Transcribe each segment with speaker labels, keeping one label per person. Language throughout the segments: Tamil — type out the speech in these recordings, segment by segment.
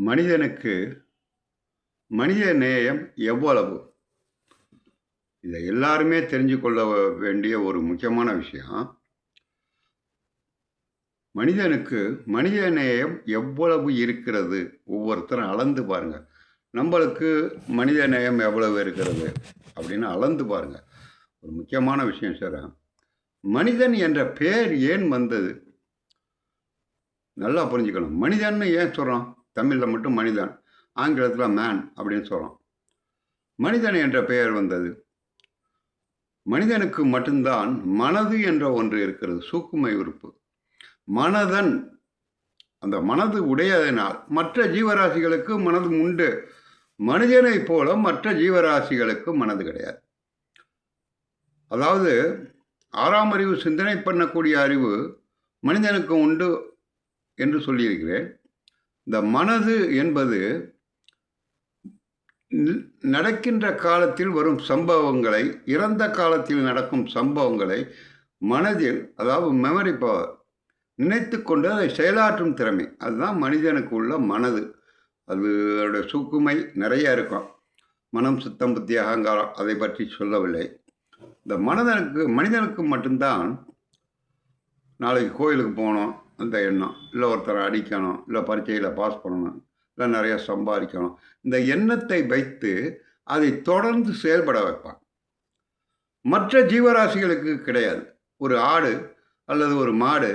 Speaker 1: மனிதனுக்கு மனித நேயம் எவ்வளவு? இதை எல்லாருமே தெரிஞ்சு கொள்ள வேண்டிய ஒரு முக்கியமான விஷயம். மனிதனுக்கு மனித நேயம் எவ்வளவு இருக்கிறது? ஒவ்வொருத்தரும் அளந்து பாருங்கள் நம்மளுக்கு மனித நேயம் எவ்வளவு இருக்கிறது? அப்படின்னு அளந்து பாருங்கள் ஒரு முக்கியமான விஷயம் சார் மனிதன் என்ற பெயர் ஏன் வந்தது? நல்லா புரிஞ்சுக்கணும். மனிதன்னு ஏன் சொல்கிறோம் தமிழில் மட்டும் மனிதன். ஆங்கிலத்தில் மேன் அப்படின்னு சொல்கிறோம் மனிதன் என்ற பெயர் வந்தது. மனிதனுக்கு மட்டும்தான் மனது என்ற ஒன்று இருக்கிறது. சூக்குமை உறுப்பு. மனதன் அந்த மனது உடையதனால் மற்ற ஜீவராசிகளுக்கு மனது உண்டு. மனிதனைப் போல மற்ற ஜீவராசிகளுக்கு மனது கிடையாது. அதாவது ஆறாம் அறிவு சிந்தனை பண்ணக்கூடிய அறிவு மனிதனுக்கு உண்டு என்று சொல்லியிருக்கிறேன். இந்த மனது என்பது நடக்கின்ற காலத்தில் வரும் சம்பவங்களை, இறந்த காலத்தில் நடக்கும் சம்பவங்களை மனதில் அதாவது மெமரி பவர் நினைத்துக்கொண்டு அதை செயலாற்றும் திறமை. அதுதான் மனிதனுக்கு உள்ள மனது. அதோட சுக்குமை நிறைய இருக்கும். மனம், சுத்தம் புத்தி, அகங்காரம் அதை பற்றி சொல்லவில்லை. இந்த மனதனுக்கு மனிதனுக்கு மட்டும்தான் நாளைக்கு கோயிலுக்கு போகணும் அந்த எண்ணம். இல்லை ஒருத்தரை அடிக்கணும். இல்லை பரீட்சையில் பாஸ் பண்ணணும். இல்லை நிறைய சம்பாதிக்கணும். இந்த எண்ணத்தை வைத்து அதை தொடர்ந்து செயல்பட வைப்பான். மற்ற ஜீவராசிகளுக்கு கிடையாது. ஒரு ஆடு அல்லது ஒரு மாடு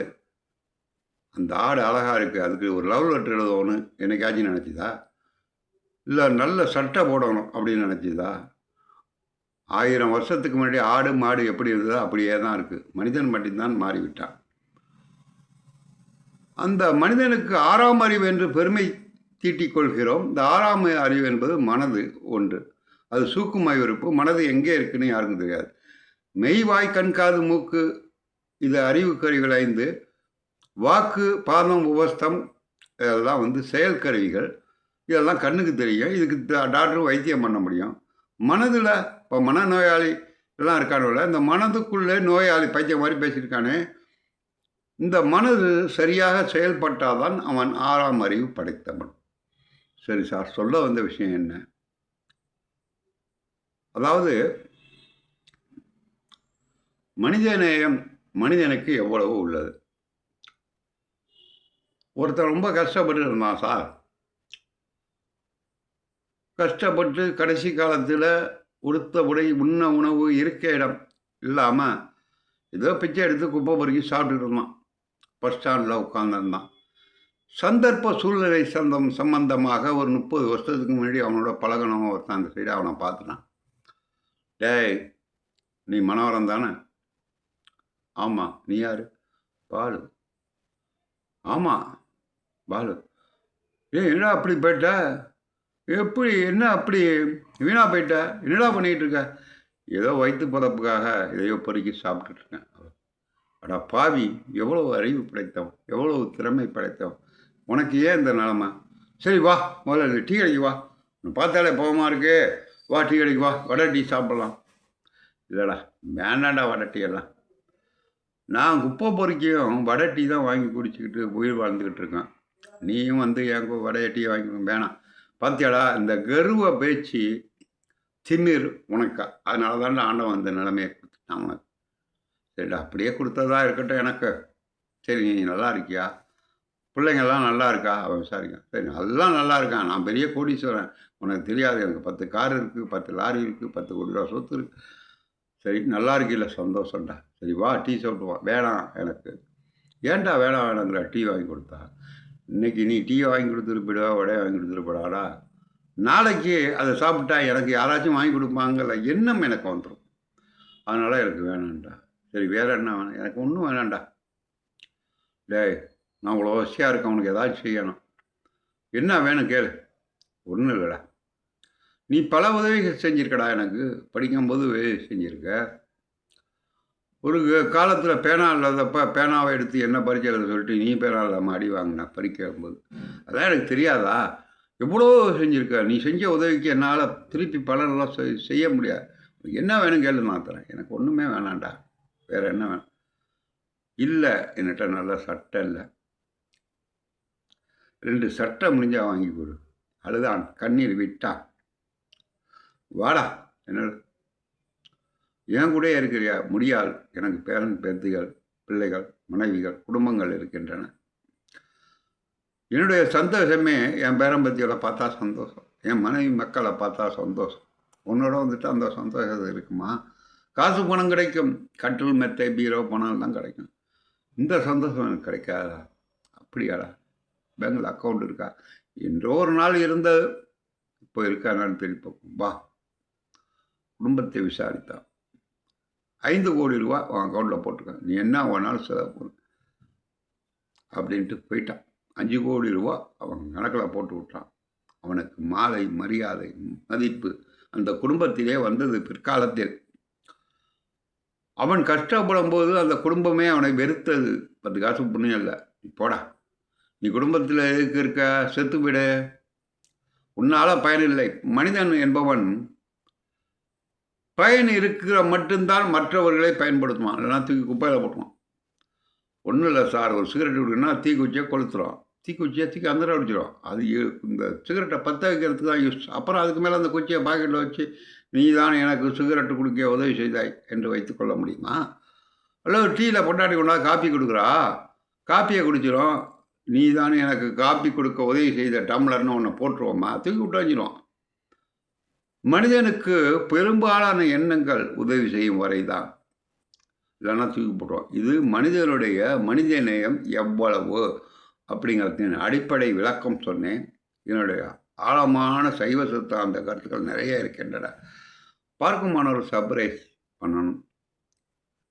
Speaker 1: அந்த ஆடு அழகாக இருக்குது அதுக்கு ஒரு லவ் லெட்டர் எழுதணும்னு என்னைக்காச்சும் நினச்சிதா இல்லை நல்ல சட்டை போடணும் அப்படின்னு நினச்சிதா ஆயிரம் வருஷத்துக்கு முன்னாடி ஆடு, மாடு எப்படி இருந்ததோ அப்படியே தான் இருக்குது மனிதன் மட்டும்தான் மாறிவிட்டான். அந்த மனிதனுக்கு ஆறாம் அறிவு என்று பெருமை தீட்டிக் கொள்கிறோம். இந்த ஆறாம் அறிவு என்பது மனது ஒன்று. அது சூக்குமாய் உறுப்பு. மனது எங்கே இருக்குன்னு யாருக்கும் தெரியாது. மெய், வாய், கண், காது, மூக்கு இது அறிவு கருவிகள் ஐந்து வாக்கு, பாதம், உபஸ்தம் இதெல்லாம் வந்து செயல் கருவிகள். இதெல்லாம் கண்ணுக்கு தெரியும். இதுக்கு ட டாக்டர் வைத்தியம் பண்ண முடியும். மனதில் இப்போ மனநோயாளி எல்லாம் இருக்கானுல்ல, இந்த மனதுக்குள்ளே நோயாளி பைத்தியம் மாதிரி பேசியிருக்கானே, இந்த மனது சரியாக செயல்பட்டாதான் அவன் ஆறாம் அறிவு படைத்தவன். சரி சார். சொல்ல வந்த விஷயம் என்ன? அதாவது மனித நேயம் மனிதனுக்கு எவ்வளவு உள்ளது? ஒருத்தன் ரொம்ப கஷ்டப்பட்டு இருந்தான் சார். கஷ்டப்பட்டு கடைசி காலத்தில் உடுத்த உடை, உண்ண உணவு, இருக்க இடம் இல்லாமல் ஏதோ பிச்சை எடுத்து குப்பை பொறுக்கி சாப்பிட்டுட்டு இருந்தான். பஸ் ஸ்டாண்டில் உட்காந்துருந்தான் சந்தர்ப்ப சூழ்நிலை சந்தம் சம்பந்தமாக ஒரு 30 வருஷத்துக்கு முன்னாடி அவனோட பழகணும் ஒருத்தன் அந்த சைடு அவனை பார்த்துட்டான். "டேய்! நீ மனவரம் தானே?" ஆமாம் நீ யார் "பாலு." ஆமாம் பாலு. ஏ என்னடா அப்படி போயிட்ட? எப்படி என்ன அப்படி வீணாக போயிட்ட? என்னடா பண்ணிகிட்டு இருக்க?" "ஏதோ வயிற்று பொழப்புக்காக இதையோ பொறுக்கி சாப்பிட்டுட்டு இருக்கேன்." அட பாவி! எவ்வளோ அறிவு படைத்தவன். எவ்வளோ திறமை படைத்தவன். உனக்கு ஏன் இந்த நிலமை சரி வா முதல்ல டீ கடைக்கு வா. உன்னை பார்த்தாலே போகமா இருக்கு. வா டீ கடைக்கு வா. வடை, டீ சாப்பிட்லாம் இல்லைடா வேண்டாம்டா வடை, டீ எல்லாம். நான் குப்பை பொறுக்கியும் வடை, டீ தான் வாங்கி குடிச்சிக்கிட்டு உயிர் வாழ்ந்துக்கிட்டு இருக்கேன். நீயும் வந்து என் கு வடைய, டீ வாங்கி வேணாம். பார்த்தியாடா இந்த கருவை பேச்சு, திமிர் உனக்கு அதனால தான் ஆண்டவன் அந்த நிலைமையை கொடுத்துட்டான் உனக்கு. சரிடா அப்படியே கொடுத்ததா இருக்கட்டும் எனக்கு. சரி நீ நல்லா இருக்கியா? பிள்ளைங்கள்லாம் நல்லா இருக்கா? அவன் விசாரிக்கான் சரி நல்லா நல்லா இருக்கான். நான் பெரிய கோடீஸ்வரன். உனக்கு தெரியாது எனக்கு 10 கார் இருக்குது பத்து லாரி இருக்குது பத்து கோடி ரூபா சொத்து இருக்கு. சரி நல்லா இருக்கீல்ல சந்தோஷம்டா. சரி வா டீ சாப்பிட்டு வா. வேணாம் எனக்கு. ஏன்டா வேணாம் வேணாங்கிற? டீ வாங்கி கொடுத்தா இன்னைக்கு நீ டீ வாங்கி குடுத்துட்டு போயிடுவ, வாங்கி கொடுத்துருப்படாடா நாளைக்கு அதை சாப்பிட்டா எனக்கு யாராச்சும் வாங்கி கொடுப்பாங்கல்ல எண்ணம் எனக்கு வந்துடும் அதனால் எனக்கு வேணாம்டா. சரி வேற என்ன வேணும்? எனக்கு ஒன்றும் வேணாம்டா. டேய்! நான் இவ்வளோ வசதியாக இருக்கேன். உனக்கு ஏதாச்சும் செய்யணும். என்ன வேணும் கேளு. ஒன்றும் இல்லைடா நீ பல உதவிகள் செஞ்சுருக்கடா எனக்கு. படிக்கும்போது செஞ்சுருக்க ஒரு காலத்தில் பேனா இல்லாதப்ப பேனாவை எடுத்து என்ன பரீட்சை சொல்லிட்டு நீ பேனா இல்லாமல் அடி வாங்கின பறிக்கும்போது அதெல்லாம் எனக்கு தெரியாதா? எவ்வளோ செஞ்சுருக்க நீ செஞ்ச உதவிக்கு என்னால் திருப்பி பலனெல்லாம் செய்ய முடியாது. என்ன வேணும் கேளு நான் தரேன். எனக்கு ஒன்றுமே வேணாம்டா. வேற என்ன வேணும்? இல்லை என்கிட்ட நல்ல சட்டை இல்லை. ரெண்டு சட்டை முடிஞ்சால் வாங்கி கொடு. அழுதான். கண்ணீர் விட்டா. வாடா என்ன என் கூட இருக்கிறியா? முடியால் எனக்கு பேரன் பேத்திகள் பிள்ளைகள் மனைவிகள் குடும்பங்கள் இருக்கின்றன. என்னுடைய சந்தோஷமே என் பேரம்பத்தியோட பார்த்தா சந்தோஷம். என் மனைவி மக்களை பார்த்தா சந்தோஷம். உன்னோட வந்துட்டு அந்த சந்தோஷம் இருக்குமா? காசு பணம் கிடைக்கும். கட்டில் மெத்தை பீரோ பணம் எல்லாம் கிடைக்கும். இந்த சந்தோஷம் எனக்கு கிடைக்காதா? அப்படியாடா. பேங்கில் அக்கௌண்ட் இருக்கா? என்றோ ஒரு நாள் இருந்தது. இப்போ இருக்காங்கன்னு திருப்பி பார்ப்போம். வா. குடும்பத்தை விசாரித்தான். ஐந்து கோடி ரூபா அவன் அக்கௌண்ட்டில் போட்டிருக்கான். நீ என்ன வேணாலும் செலவு பண்ணு. அப்படின்ட்டு போயிட்டான். அஞ்சு கோடி ரூபா அவன் கணக்கில் போட்டு விட்டான். அவனுக்கு மாலை மரியாதை மதிப்பு அந்த குடும்பத்திலே வந்தது பிற்காலத்தில். அவன் கஷ்டப்படும் போது அந்த குடும்பமே அவனை வெறுத்தது. பத்து காசு புண்ணியம் இல்லை நீ போடா. நீ குடும்பத்தில் எதுக்கு இருக்க? செத்து விடு. உன்னால் பயனில்லை மனிதன் என்பவன் பயன் இருக்கிற மட்டும்தான் மற்றவர்களை பயன்படுத்துவான். இல்லைன்னா தூக்கி குப்பையில் போட்டுவான். ஒன்றும் இல்லை சார். ஒரு சிகரெட் குடிக்கணும்னா தீக்குச்சியை கொளுத்துறோம். தீக்குச்சியை தூக்கி அந்த அடிச்சிடும் அது இந்த சிகரெட்டை பற்ற வைக்கிறதுக்கு தான் யூஸ் அப்புறம் அதுக்கு மேலே அந்த குச்சியை பாக்கெட்டில் வச்சு நீதான் எனக்கு சிகரெட்டு குடிக்க உதவி செய்தாய் என்று வைத்துக்கொள்ள முடியுமா? அல்லது டீயில் பொண்டாட்டி கொண்டாந்து காப்பி கொடுக்குறா? காப்பியை குடிச்சிடும் நீ தான் எனக்கு காப்பி கொடுக்க உதவி செய்த டம்ளர்னு ஒன்று போட்டுருவோமா? தூக்கி விட்டாச்சிடும் மனிதனுக்கு பெரும்பாலான எண்ணங்கள் உதவி செய்யும் வரை தான் இல்லைன்னா தூக்கி போட்டுருவோம் இது மனிதனுடைய மனித நேயம் எவ்வளவு? அப்படிங்கிறது அடிப்படை விளக்கம் சொன்னேன். என்னுடைய ஆழமான சைவ சித்தாந்த கருத்துக்கள் நிறைய இருக்கின்றன. பார்க்குமானவர் சர்ப்ரைஸ் பண்ணணும்.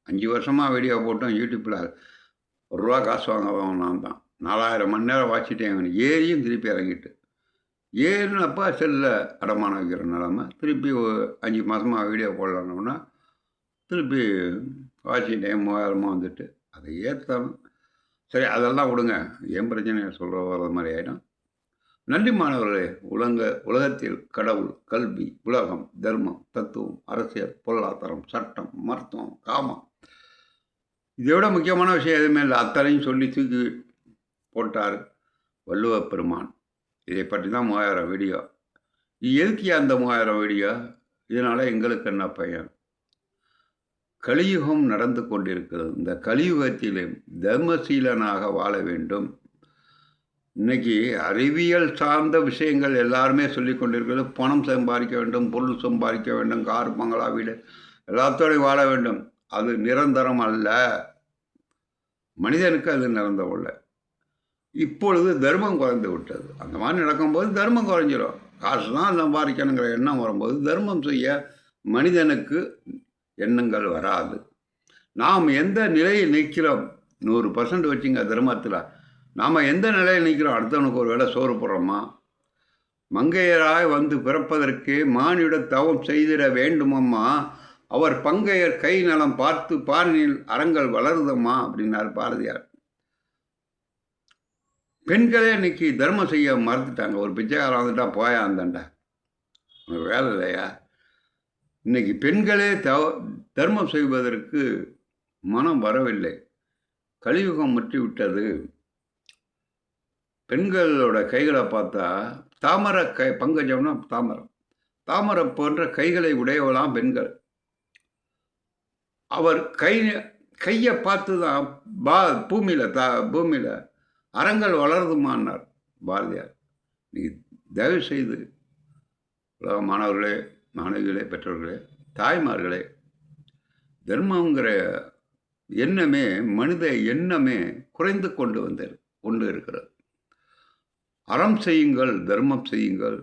Speaker 1: அஞ்சு வருஷமாக வீடியோ போட்டோம் யூடியூப்பில் ஒரு ரூபா காசு வாங்க நான் தான். நாலாயிரம் மணி நேரம் வாச்சிட்டேன் அவன் ஏறியும் திருப்பி இறங்கிட்டு. ஏறினப்பா செல்லில் அடமானம் வைக்கிற நிலமை. திருப்பி அஞ்சு மாதமாக வீடியோ போடலான்னொன்னா திருப்பி வாட்சிட்டேன் மூவாயிரமாக வந்துட்டு. அதை ஏற்றணும் சரி அதெல்லாம் விடுங்க. என் பிரச்சனை சொல்கிற வர மாதிரி ஆகிடும் நன்றி மாணவர்களே உலக உலகத்தில் கடவுள் கல்வி உலகம் தர்மம் தத்துவம் அரசியல் பொருளாதாரம் சட்டம் மருத்துவம் காமம். இதை விட முக்கியமான விஷயம் எதுவுமே இல்லை. அத்தனையும் சொல்லி தூக்கி போட்டார் வள்ளுவ பெருமான். இதை பற்றி தான் மூவாயிரம் வீடியோ. எதுக்கு அந்த மூவாயிரம் வீடியோ? இதனால் எங்களுக்கு என்ன பயன்? கலியுகம் நடந்து கொண்டிருக்கிறது. இந்த கலியுகத்திலே தர்மசீலனாக வாழ வேண்டும். இன்னைக்கு அறிவியல் சார்ந்த விஷயங்கள் எல்லாருமே சொல்லி கொண்டிருக்கிறது. பணம் சம்பாதிக்க வேண்டும் பொருள் சம்பாதிக்க வேண்டும் கார் பங்களா வீடு எல்லாத்தோடையும் வாழ வேண்டும். அது நிரந்தரம் அல்ல. மனிதனுக்கு அது நிரந்தரம் இல்லை இப்பொழுது தர்மம் குறைந்து விட்டது. அந்த மாதிரி நடக்கும்போது தர்மம் குறைஞ்சிரும். காசு தான் சம்பாதிக்கணுங்கிற எண்ணம் வரும்போது தர்மம் செய்ய மனிதனுக்கு எண்ணங்கள் வராது. நாம் எந்த நிலையில் நிற்கிறோம்? நூறு பர்சன்ட் வச்சுங்க தர்மத்தில். நாம் எந்த நிலையில் நிற்கிறோம் அடுத்தவனுக்கு ஒரு வேளை சோறு போடுறோமா? மங்கையராய் வந்து பிறப்பதற்கு மானிட தவம் செய்திட வேண்டுமம்மா? அவர் பங்கையர் கை நலம் பார்த்து பாரினில் அறங்கள் வளருதம்மா? அப்படின்னார் பாரதியார். பெண்களே இன்னைக்கு தர்மம் செய்ய மறந்துட்டாங்க ஒரு பிச்சைக்காரன் வந்துட்டா போயா அந்தண்டா? உனக்கு வேலை இல்லையா? இன்னைக்கு பெண்களே தவ தர்மம் செய்வதற்கு மனம் வரவில்லை. கலியுகம் முற்றி விட்டது பெண்களோட கைகளை பார்த்தா தாமரை கை பங்கஜம்னா தாமரை தாமரை போன்ற கைகளை உடையவளாம் பெண்கள். அவர் கை கையை பார்த்து தான் பா பூமியில் தா பூமியில் அறங்கள் வளருதுமான்னார் பாரதியார். நீ தயவு செய்து உலக மாணவர்களே மாணவிகளே பெற்றோர்களே தாய்மார்களே தர்மங்கிற எண்ணமே மனித எண்ணமே குறைந்து கொண்டு வந்து கொண்டு இருக்கிறது. அறம் செய்யுங்கள் தர்மம் செய்யுங்கள்.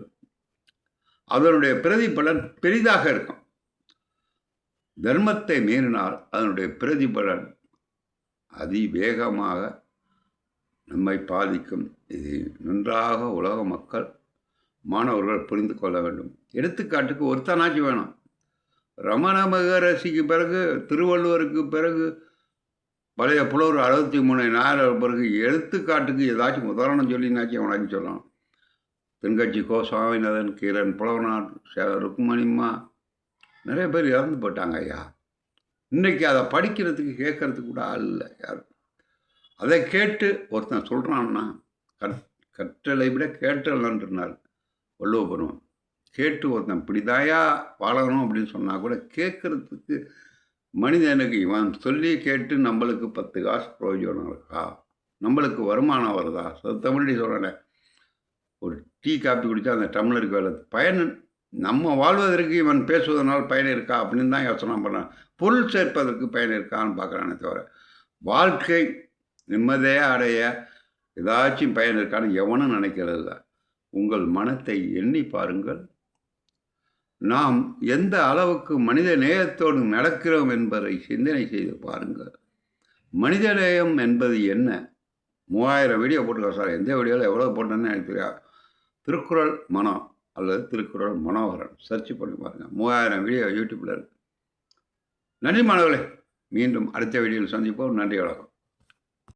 Speaker 1: அதனுடைய பிரதிபலன் பெரிதாக இருக்கும். தர்மத்தை மீறினால் அதனுடைய பிரதிபலன் அதிவேகமாக நம்மை பாதிக்கும். இது நன்றாக உலக மக்கள் மாணவர்கள் புரிந்து கொள்ள வேண்டும். எடுத்துக்காட்டுக்கு ஒருத்தனாச்சு வேணும். ரமண மகரசிக்கு பிறகு திருவள்ளுவருக்கு பிறகு பழைய புலவர் அறுபத்தி மூணு நாயர் பிறகு எடுத்துக்காட்டுக்கு ஏதாச்சும் உதாரணம் சொல்லினாச்சும் அவனாச்சும் சொல்லலாம். தென்கட்சி கோ சுவாமிநாதன் கீரன் புலவனார் சே- ருக்மணிம்மா நிறைய பேர் இறந்து போயிட்டாங்க ஐயா. இன்னைக்கு அதை படிக்கிறதுக்கு கேட்கறதுக்கு கூட ஆள் இல்லை யாரும். அதை கேட்டு ஒருத்தன் சொல்கிறான்னா கற் கற்றலை விட கேட்டலன்றார் நன்றுனார் வள்ளுவ பெருமான். கேட்டு ஒருத்தன் இப்படிதாயா வாழணும் அப்படின்னு சொன்னால் கூட கேட்குறதுக்கு மனிதனுக்கு இவன் சொல்லி கேட்டு நம்மளுக்கு பத்து காசு பிரயோஜனம் இருக்கா? நம்மளுக்கு வருமானம் வருதா? தமிழி சொல்கிறேன் ஒரு டீ காப்பி குடித்தா அந்த டம்ளருக்கு வேலை. பயன் நம்ம வாழ்வதற்கு இவன் பேசுவதனால் பயன் இருக்கா? அப்படின்னு தான் யோசனை பண்ணுறான் பொருள் சேர்ப்பதற்கு பயன் இருக்கான்னு பார்க்குறானே தவிர வாழ்க்கை நிம்மதியாக அடைய ஏதாச்சும் பயன் இருக்கான்னு எவனும் நினைக்கிறது தான் உங்கள் மனத்தை எண்ணி பாருங்கள். நாம் எந்த அளவுக்கு மனித நேயத்தோடு நடக்கிறோம் என்பதை சிந்தனை செய்து பாருங்கள். மனித நேயம் என்பது என்ன? மூவாயிரம் வீடியோ போட்டுருக்கோம் சார். எந்த வீடியோவில் எவ்வளோ போட்டேன்னு எனக்கு திருக்குறள் மனம் அல்லது திருக்குறள் மனோகரன். சர்ச் பண்ணி பாருங்கள் மூவாயிரம் வீடியோ யூடியூப்பில் இருக்கு. நன்றி மாணவர்களே. மீண்டும் அடுத்த வீடியோவில் சந்திப்போம். நன்றி வணக்கம்.